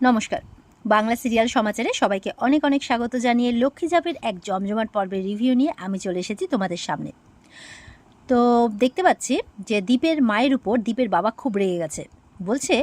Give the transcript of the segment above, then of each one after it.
নমস্কার। বাংলা সিরিয়াল সমাচারে সবাইকে অনেক অনেক স্বাগত জানিয়ে লক্ষ্মী জাপের এক জমজমাট পর্বের রিভিউ নিয়ে আমি চলে এসেছি তোমাদের সামনে। তো দেখতে পাচ্ছি যে দ্বীপের মায়ের উপর দ্বীপের বাবা খুব রেগে গেছে। বলছে,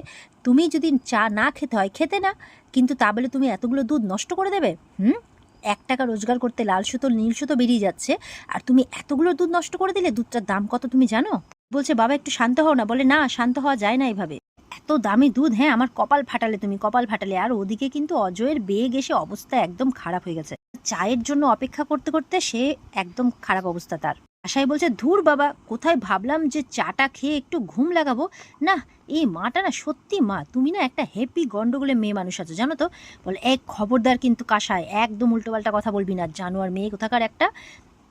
তুমি যদি চা না খেতে হয়, খেতে না, কিন্তু তা বলে তুমি এতগুলো দুধ নষ্ট করে দেবে? হুম? এক টাকা রোজগার করতে লাল সুতো, নীল সুতো বেরিয়ে যাচ্ছে, আর তুমি এতগুলো দুধ নষ্ট করে দিলে দুধটার দাম কত তুমি জানো? বলছে, বাবা, একটু শান্ত হও না। বলে, না, শান্ত হওয়া যায় না এইভাবে এত দামি দুধ হ্যাঁ আমার কপাল ফাটালে তুমি, কপাল ফাটালে। আর ওদিকে কিন্তু অজয়ের বেগ এসে অবস্থা একদম খারাপ হয়ে গেছে। চায়ের জন্য অপেক্ষা করতে করতে সে একদম খারাপ অবস্থা তার। আশাই বলছে, ধুর বাবা, কোথায় ভাবলাম যে চাটা খেয়ে একটু ঘুম লাগাবো? না, এই মাটা না সত্যি মা, তুমি না একটা হ্যাপি গন্ডগোলে মেয়ে মানুষ আছো, জানো তো? বলে এক খবরদার কিন্তু কাসায় একদম উল্টোপাল্টা কথা বলবি না। জানোয়ার মেয়ে কোথাকার একটা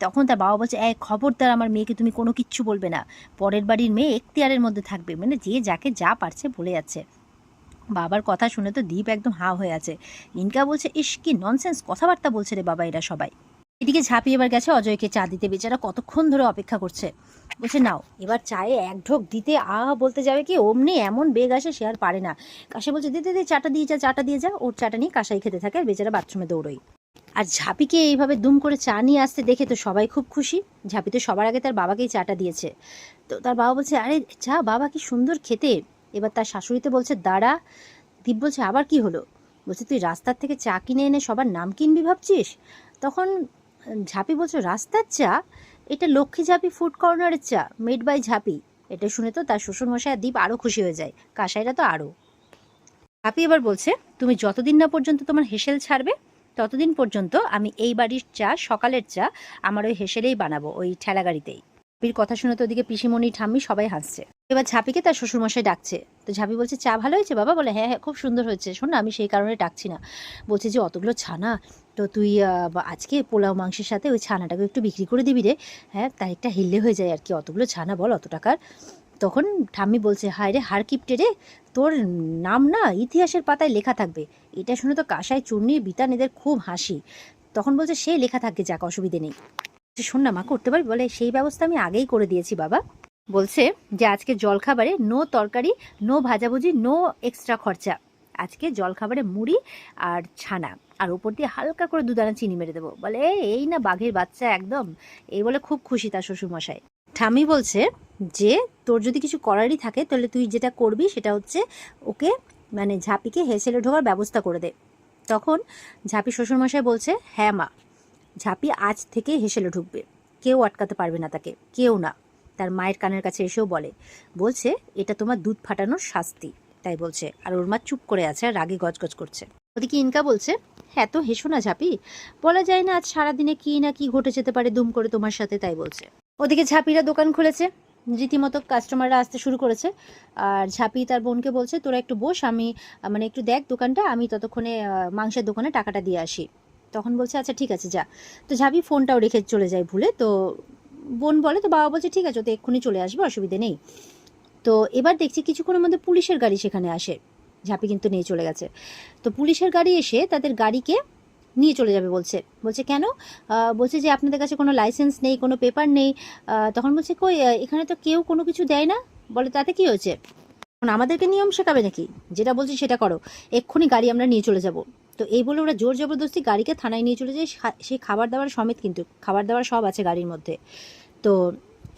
তখন তার বাবা বলছে এক খবরদার আমার মেয়েকে তুমি কোনো কিচ্ছু বলবে না। পরের বাড়ির মেয়ে এখতিয়ারের মধ্যে থাকবে মানে যে যাকে যা পারছে বলে যাচ্ছে। বাবার কথা শুনে তো দীপ একদম হা হয়ে আছে। ইনকা বলছে, ইস, কি ননসেন্স কথাবার্তা বলছে রে বাবা এরা সবাই। এদিকে ঝাঁপিয়ে এবার গেছে অজয়কে চা দিতে, বেচারা কতক্ষণ ধরে অপেক্ষা করছে। বলছে, নাও, এবার চায়ে এক ঢোক দিতে, আ বলতে যাবে কি, অমনি এমন বেগ আসে সে আর পারে না। কাশে বলছে দিতে দিতে চাটা দিয়ে যা, চাটা দিয়ে যা। ওর চাটা নিয়ে কাশাই খেতে থাকে আর বেচারা বাথরুমে দৌড়োই আর ঝাঁপিকে এইভাবে দুম করে চা নিয়ে আসতে দেখে তো সবাই খুব খুশি। ঝাঁপি তো সবার আগে তার বাবাকেই চাটা দিয়েছে। তো তার বাবা বলছে, আরে চা, বাবা কি সুন্দর খেতে। এবার তার শাশুড়িতে বলছে, দাঁড়া। দীপ বলছে, আবার কি হলো? বলছে, তুই রাস্তার থেকে চা কিনে এনে সবার নাম কিনবি ভাবছিস? তখন ঝাঁপি বলছে, রাস্তার চা? এটা লক্ষ্মী ঝাঁপি ফুড কর্নারের চা মেড বাই ঝাঁপি। এটা শুনে তো তার শ্বশুরমশাই আর দীপ আরও খুশি হয়ে যায়, কাসাইরা তো আরও ঝাঁপি এবার বলছে, তুমি যতদিন না পর্যন্ত তোমার হেসেল ছাড়বে ততদিন পর্যন্ত আমি এই বাড়ির চা, সকালের চা আমার ওই হেসেলেই বানাবো, ওই ঠেলা গাড়িতেই ঝাঁপির কথা শুনে তো ওদিকে পিসিমণি, ঠাম্মি সবাই হাসছে। এবার ঝাঁপিকে তার শ্বশুরমশাই ডাকছে। তো ঝাঁপি বলছে, চা ভালো হয়েছে বাবা? বলে হ্যাঁ হ্যাঁ খুব সুন্দর হয়েছে। শোন না, আমি সেই কারণে ডাকছি না। বলছে, যে অতগুলো ছানা, তো তুই আজকে পোলাও মাংসের সাথে ওই ছানাটাকে একটু বিক্রি করে দিবি রে। হ্যাঁ তার একটা হিল্লে হয়ে যায় আর কি, অতগুলো ছানা বল, অত টাকার? তখন ঠাম্মি বলছে হায় রে হার কিপটে রে তোর নাম না ইতিহাসের পাতায় লেখা থাকবে। এটা শুনে তো কাঁসাই চূর্ণি বিতান এদের খুব হাসি। তখন বলছে সে লেখা থাকবে যাক অসুবিধে নেই। শোন না মা করতে পারবি? বলে সেই ব্যবস্থা আমি আগেই করে দিয়েছি বাবা। বলছে যে আজকে জলখাবারে নো তরকারি নো ভাজাভুজি নো এক্সট্রা খরচা। আজকে জলখাবারে মুড়ি আর ছানা। আর উপর দিয়ে হালকা করে দুদানা চিনি মেরে দেবো। বলে "এই, এই না বাঘের বাচ্চা একদম। এই বলে খুব খুশি তার শ্বশুরমশাই। ঠামি বলছে যে, তোর যদি কিছু করারই থাকে, তাহলে তুই যেটা করবি সেটা হচ্ছে ওকে মানে ঝাঁপিকে হেসেলে ঢোকার ব্যবস্থা করে দে। তখন ঝাঁপি শ্বশুরমশাই বলছে হ্যাঁ মা, ঝাঁপি আজ থেকে হেসেলে ঢুকবে। কেউ আটকাতে পারবে না তাকে, কেউ না। তার মায়ের কানের কাছে এসেও বলে, বলছে, এটা তোমার দুধ ফাটানোর শাস্তি। তাই বলছে, আর ওর মা চুপ করে আছে, আর রাগে গজগজ করছে। ওদিকে ইনকা বলছে হ্যাঁ তো হেসো না ঝাঁপি, বলা যায় না আজ সারাদিনে কি না কি ঘটে যেতে পারে দুম করে তোমার সাথে, তাই বলছে। ওদিকে ঝাঁপিরা দোকান খুলেছে। রীতিমতো কাস্টমাররা আসতে শুরু করেছে। আর ঝাঁপি তার বোনকে বলছে, তোরা একটু বস, আমি মানে একটু দেখ দোকানটা, আমি ততক্ষণে মাংসের দোকানে টাকাটা দিয়ে আসি। তখন বলছে আচ্ছা ঠিক আছে, যা। তো ঝাঁপি ফোনটাও রেখে চলে যায় ভুলে। তো বোন বলে, তো বাবা বলছে, ঠিক আছে তো এক্ষুনি চলে আসবে, অসুবিধে নেই। তো এবার দেখছি কিছুক্ষণের মধ্যে পুলিশের গাড়ি সেখানে আসে। ঝাঁপি কিন্তু নিয়ে চলে গেছে। তো পুলিশের গাড়ি এসে তাদের গাড়িকে নিয়ে চলে যাবে বলছে। বলছে, কেন? বলছে যে, আপনাদের কাছে কোনো লাইসেন্স নেই, কোনো পেপার নেই। তখন বলছে, কই এখানে তো কেউ কোনো কিছু দেয় না? বলে, তাতে কি হয়েছে? আমাদেরকে নিয়ম শেখাবে নাকি? যেটা বলছি সেটা করো। এক্ষুনি গাড়ি আমরা নিয়ে চলে যাব। তো এই বলে ওরা জোর জবরদস্তি গাড়িকে থানায় নিয়ে চলে যায়। সেই খাবার দাবার সমেত কিন্তু, খাবার দাবার সব আছে গাড়ির মধ্যে। তো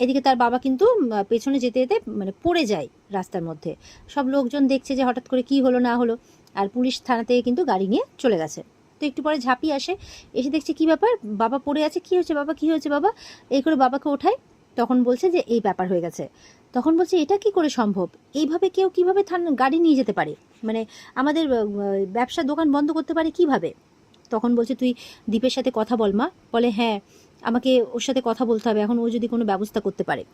এদিকে তার বাবা কিন্তু পেছনে যেতে যেতে মানে পড়ে যায় রাস্তার মধ্যে। সব লোকজন দেখছে যে, হঠাৎ করে কি হলো না হলো। আর পুলিশ থানা থেকে কিন্তু গাড়ি নিয়ে চলে গেছে। তো একটু পরে ঝাঁপিয়ে আসে। এসে দেখছে কি ব্যাপার? বাবা পড়ে আছে, কি হয়েছে বাবা? কি হয়েছে বাবা? এই করে বাবাকে ওঠায়। তখন বলছে যে, এই ব্যাপার হয়ে গেছে। তখন বলছে, এটা কি করে সম্ভব? এইভাবে কেউ কীভাবে গাড়ি নিয়ে যেতে পারে? মানে আমাদের ব্যবসা দোকান বন্ধ করতে পারে কীভাবে? তখন বলছে, তুই দীপের সাথে কথা বল মা। বলে হ্যাঁ আমাকে ওর সাথে কথা বলতে হবে। এখন ও যদি কোনো ব্যবস্থা করতে পারে।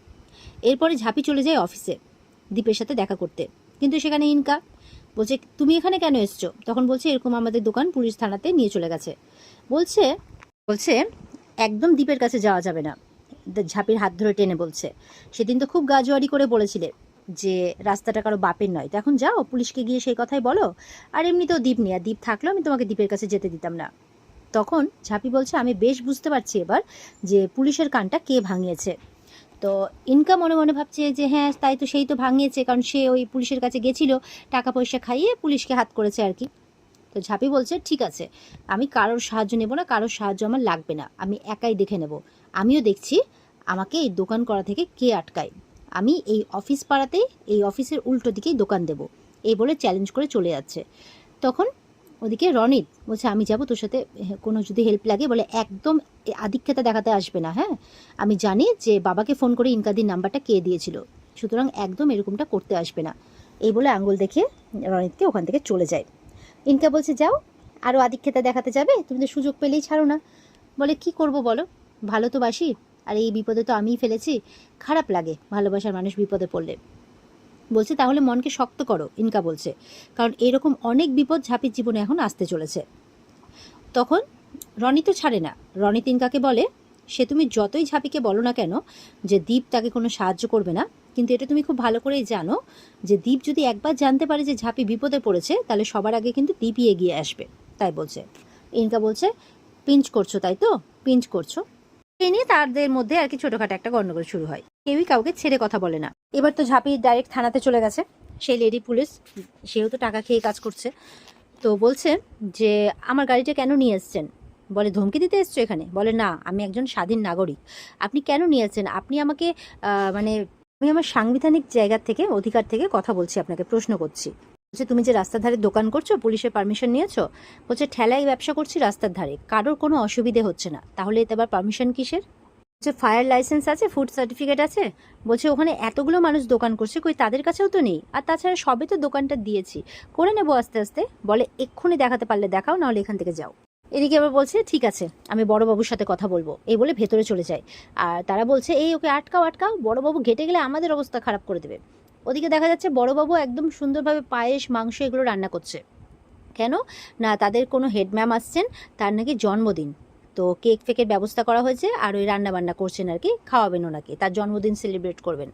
এরপরে ঝাঁপি চলে যায় অফিসে দীপের সাথে দেখা করতে। কিন্তু সেখানে ইনকা। বলছে, তুমি এখানে কেন এসছো? তখন বলছে, এরকম আমাদের দোকান পুলিশ থানাতে নিয়ে চলে গেছে। বলছে বলছে, একদম দ্বীপের কাছে যাওয়া যাবে না। ঝাঁপির হাত ধরে টেনে বলছে, সেদিন তো খুব গাজোয়ারি করে বলেছিলে যে রাস্তাটা কারও বাপের নয়। তো এখন যাও, পুলিশকে গিয়ে সেই কথাই বলো। আর এমনিতেও দ্বীপ নিয়ে দ্বীপ থাকলেও আমি তোমাকে দ্বীপের কাছে যেতে দিতাম না। তখন ঝাঁপি বলছে, আমি বেশ বুঝতে পারছি এবার যে পুলিশের কানটা কে ভাঙিয়েছে। তো ইনকা মনে মনে ভাবছে যে হ্যাঁ তাই তো সেই তো ভাঙিয়েছে, কারণ সে ওই পুলিশের কাছে গেছিল, টাকা পয়সা খাইয়ে পুলিশকে হাত করেছে আর কি। তো ঝাঁপি বলছে, ঠিক আছে, আমি কারোর সাহায্য নেব না, কারোর সাহায্য আমার লাগবে না, আমি একাই দেখে নেব। আমিও দেখছি আমাকে এই দোকান করা থেকে কে আটকায়। আমি এই অফিস পাড়াতেই, এই অফিসের উল্টো দিকেই দোকান দেব। এই বলে চ্যালেঞ্জ করে চলে যাচ্ছে। তখন ওদিকে রনিত বলছে, আমি যাব, তোর সাথে কোনো যদি হেল্প লাগে। বলে, একদম এ দেখাতে আসবে না হ্যাঁ? আমি জানি যে বাবাকে ফোন করে ইনকাদির নাম্বারটা কে দিয়েছিল। সুতরাং একদম এরকমটা করতে আসবে না। এই বলে আঙ্গুল দেখিয়ে রনিতকে ওখান থেকে চলে যায়। ইনকা বলছে, যাও আরও আধিক্যতা দেখাতে যাবে? তুমি তো সুযোগ পেলেই ছাড়ো না। বলে, কি করব বলো? ভালো তো বাসি, আর এই বিপদে তো আমিই ফেলেছি। খারাপ লাগে ভালোবাসার মানুষ বিপদে পড়লে। বলছে, তাহলে মনকে শক্ত করো, ইনকা বলছে, কারণ এরকম অনেক বিপদ ঝাঁপির জীবনে এখন আসতে চলেছে। তখন রনি তো ছাড়ে না। রনি তিনকাকে বলে, সে তুমি যতই ঝাঁপিকে বলো না কেন যে দীপ তাকে কোনো সাহায্য করবে না, কিন্তু এটা তুমি খুব ভালো করেই জানো যে দীপ যদি একবার জানতে পারে যে ঝাঁপি বিপদে পড়েছে, তাহলে সবার আগে কিন্তু দীপই এগিয়ে আসবে। তাই বলছে। ইনকা বলছে, পিঞ্চ করছ তাই তো? পিঞ্চ করছ? এই নিয়ে তাদের মধ্যে আর কি ছোটোখাটো একটা গণ্ডগোল শুরু হয়। কেউই কাউকে ছেড়ে কথা বলে না। এবার তো ঝাঁপি ডাইরেক্ট থানাতে চলে গেছে। সেই লেডি পুলিশ, সেও তো টাকা খেয়ে কাজ করছে। তো বলছে যে, আমার গাড়িটা কেন নিয়ে এসছেন? বলে, ধমকি দিতে এসছো এখানে? বলে, না, আমি একজন স্বাধীন নাগরিক। আপনি কেন নিয়ে এসছেন? আপনি আমাকে মানে আমি আমার সাংবিধানিক জায়গার থেকে, অধিকার থেকে কথা বলছি আপনাকে, প্রশ্ন করছি। বলছে, তুমি যে রাস্তার ধারে দোকান করছ, পুলিশের পারমিশন নিয়েছো? বলছে, ঠেলায় ব্যবসা করছি রাস্তার ধারে। কারোর কোনো অসুবিধে হচ্ছে না। তাহলে এতে আবার পারমিশন কিসের? বলছে ফায়ার লাইসেন্স আছে ফুড সার্টিফিকেট আছে, বলছে ওখানে এতগুলো মানুষ দোকান করছে, কই তাদের কাছেও তো নেই। আর তাছাড়া সবে তো দোকানটা দিয়েছি। করে নেব আস্তে আস্তে, বলে এক্ষুনি দেখাতে পারলে দেখাও, নাহলে এখান থেকে যাও। এদিকে আবার বলছে, ঠিক আছে, আমি বড়বাবুর সাথে কথা বলব। এই বলে ভেতরে চলে যায়। আর তারা বলছে, এই ওকে আটকাও আটকাও, বড়বাবু ঘেটে গেলে আমাদের অবস্থা খারাপ করে দেবে। ওদিকে দেখা যাচ্ছে, বড়বাবু একদম সুন্দরভাবে পায়েস, মাংস এগুলো রান্না করছে। কেন? না, তাদের কোনো হেড ম্যাম আসছেন, তার নাকি জন্মদিন। তো কেক ফেকের ব্যবস্থা করা হয়েছে আর ওই রান্নাবান্না করছেন আর কি, খাওয়াবেন ওনাকে, তার জন্মদিন সেলিব্রেট করবেন।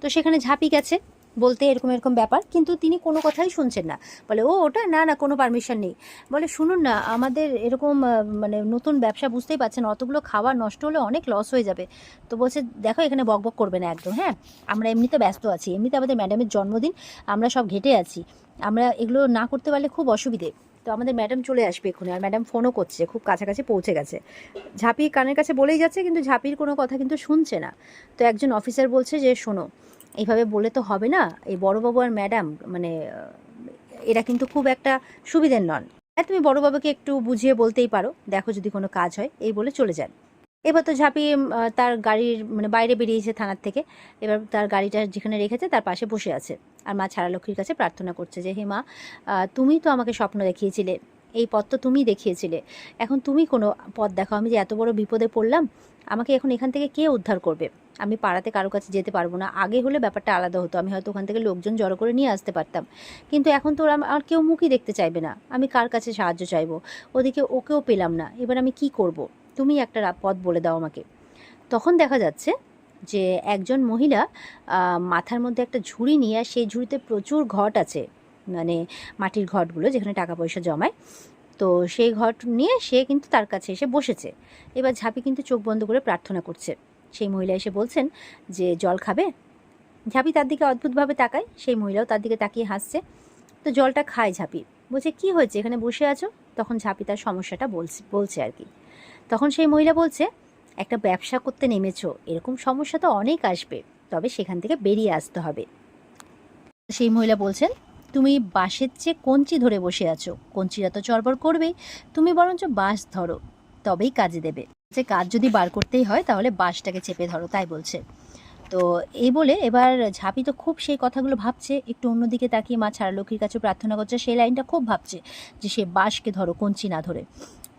তো সেখানে ঝাঁপি গেছে, বলতে এরকম এরকম ব্যাপার, কিন্তু তিনি কোনো কথাই শুনছেন না। বলে, ও, ওটা? না না, কোনো পারমিশন নেই। বলে, শুনুন না, আমাদের এরকম মানে নতুন ব্যবসা বুঝতেই পারছেন অতগুলো খাবার নষ্ট হলে অনেক লস হয়ে যাবে। তো বলছে, দেখো, এখানে বকবক করবে না একদম হ্যাঁ? আমরা এমনিতে ব্যস্ত আছি, এমনিতে আমাদের ম্যাডামের জন্মদিন, আমরা সব ঘেটে আছি। আমরা এগুলো না করতে পারলে খুব অসুবিধে। তো আমাদের ম্যাডাম চলে আসবে এক্ষুনি আর ম্যাডাম ফোনও করছে, খুব কাছাকাছি পৌঁছে গেছে। ঝাঁপি কানের কাছে বলেই যাচ্ছে, কিন্তু ঝাঁপির কোনো কথা কিন্তু শুনছে না। তো একজন অফিসার বলছে যে, শোনো, এইভাবে বলে তো হবে না, এই বড়োবাবু আর ম্যাডাম মানে এরা কিন্তু খুব একটা সুবিধের নন। হ্যাঁ তুমি বড়োবাবুকে একটু বুঝিয়ে বলতেই পারো, দেখো যদি কোনো কাজ হয়, এই বলে চলে যান। এবার তো ঝাঁপি তার গাড়ির মানে বাইরে বেরিয়েছে থানার থেকে। এবার তার গাড়িটা যেখানে রেখেছে তার পাশে বসে আছে। আর মা ছাড়ালক্ষ্মীর কাছে প্রার্থনা করছে যে, হে মা তুমি তো আমাকে স্বপ্ন দেখিয়েছিলে। এই পথ তো তুমি দেখিয়েছিলে। এখন তুমি কোনো পথ দেখাও আমি যে এত বড় বিপদে পড়লাম, আমাকে এখন এখান থেকে কে উদ্ধার করবে? আমি পাড়াতে কারও কাছে যেতে পারব না। আগে হলে ব্যাপারটা আলাদা হতো। আমি হয়তো ওখান থেকে লোকজন জড়ো করে নিয়ে আসতে পারতাম। কিন্তু এখন তো ওরা আর কেউ মুখই দেখতে চাইবে না। আমি কার কাছে সাহায্য চাইব? ওদিকে ওকেও পেলাম না। এবার আমি কি করব? তুমি একটা পথ বলে দাও আমাকে। তখন দেখা যাচ্ছে যে একজন মহিলা মাথার মধ্যে একটা ঝুড়ি নিয়ে আর সেই ঝুড়িতে প্রচুর ঘট আছে। মানে মাটির ঘটগুলো যেখানে টাকা পয়সা জমায়। তো সেই ঘট নিয়ে সে কিন্তু তার কাছে এসে বসেছে। এবার ঝাঁপি কিন্তু চোখ বন্ধ করে প্রার্থনা করছে। সেই মহিলা এসে বলছেন যে, জল খাবে? ঝাঁপি তার দিকে অদ্ভুতভাবে তাকায়। সেই মহিলাও তার দিকে তাকিয়ে হাসছে। তো জলটা খায় ঝাঁপি। বলছে, কি হয়েছে? এখানে বসে আছো? তখন ঝাঁপি তার সমস্যাটা বলছে বলছে আর কি। তখন সেই মহিলা বলছে, একটা ব্যবসা করতে নেমেছো, এরকম সমস্যা তো অনেক আসবে, তবে সেখান থেকে বেরিয়ে আসতে হবে। সেই মহিলা বলছেন, তুমি বাঁশের চেয়ে কঞ্চি ধরে বসে আছো, কঞ্চিরা তো চড়বড় করবেই, তুমি বরঞ্চ বাঁশ ধরো, তবেই কাজে দেবে। যে কাজ যদি বার করতেই হয়, তাহলে বাঁশটাকে চেপে ধরো, তাই বলছে। তো এই বলে এবার ঝাঁপি তো খুব সেই কথাগুলো ভাবছে, একটু অন্যদিকে তাকিয়ে মা ছাড়া লক্ষ্মীর কাছে প্রার্থনা করছে, সেই লাইনটা খুব ভাবছে, যে সে বাঁশকে ধরো, কঞ্চি না ধরে।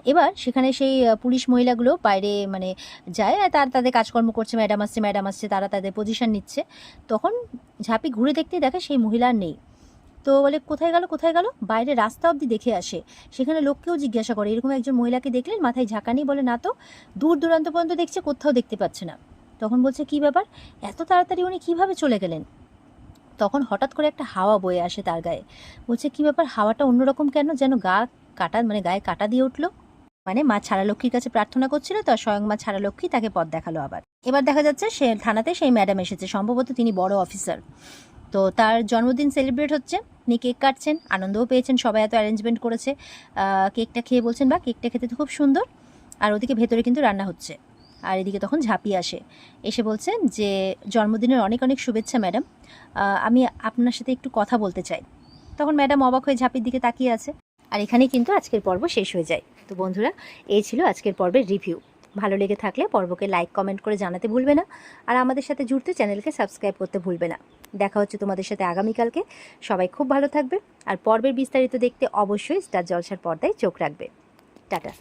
এবার সেখানে সেই পুলিশ মহিলাগুলো বাইরে মানে যায়, আর তার, তাদের কাজকর্ম করছে, ম্যাডাম আসছে ম্যাডাম আসছে, তারা তাদের পজিশন নিচ্ছে। তখন ঝাঁপি ঘুরে দেখতে দেখে সেই মহিলা আর নেই। তো বলে, কোথায় গেল কোথায় গেল? বাইরে রাস্তা অবধি দেখে আসে। সেখানে লোককেও জিজ্ঞাসা করে, এরকম একজন মহিলাকে দেখলেন? মাথায় ঝাঁকানি বলে, না তো, দূর দূরান্ত পর্যন্ত দেখছে, কোথাও দেখতে পাচ্ছে না। তখন বলছে, কি ব্যাপার? এত তাড়াতাড়ি উনি কীভাবে চলে গেলেন? তখন হঠাৎ করে একটা হাওয়া বয়ে আসে তার গায়ে। বলছে, কি ব্যাপার? হাওয়াটা অন্যরকম কেন? যেন গা কাটা মানে গায়ে কাটা দিয়ে উঠল? মানে মা ছাড়ালক্ষ্মীর কাছে প্রার্থনা করছিল, তো স্বয়ং মা ছাড়ালক্ষ্মী তাকে পথ দেখাল আবার। এবার দেখা যাচ্ছে সে থানাতে সেই ম্যাডাম এসেছে, সম্ভবত তিনি বড় অফিসার। তো তার জন্মদিন সেলিব্রেট হচ্ছে উনি কেক কাটছেন, আনন্দও পেয়েছেন, সবাই এত অ্যারেঞ্জমেন্ট করেছে। কেকটা খেয়ে বলছেন বা কেকটা খেতে তো খুব সুন্দর। আর ওদিকে ভেতরে কিন্তু রান্না হচ্ছে। আর এদিকে তখন ঝাঁপি আসে। এসে বলছেন যে, জন্মদিনের অনেক অনেক শুভেচ্ছা, ম্যাডাম। আমি আপনার সাথে একটু কথা বলতে চাই। তখন ম্যাডাম অবাক হয়ে ঝাঁপির দিকে তাকিয়ে আছে। আর এখানেই কিন্তু আজকের পর্ব শেষ হয়ে যায়। তো বন্ধুরা, এই ছিল আজকের পর্বের রিভিউ ভালো লেগে থাকলে পর্বকে লাইক কমেন্ট করে জানাতে ভুলবে না। আর আমাদের সাথে জুড়তে চ্যানেলকে সাবস্ক্রাইব করতে ভুলবে না। দেখা হচ্ছে তোমাদের সাথে আগামীকালকে। সবাই খুব ভালো থাকবে। আর পর্বের বিস্তারিত দেখতে অবশ্যই স্টার জলসার পর্দায় চোখ রাখবে। টাটা।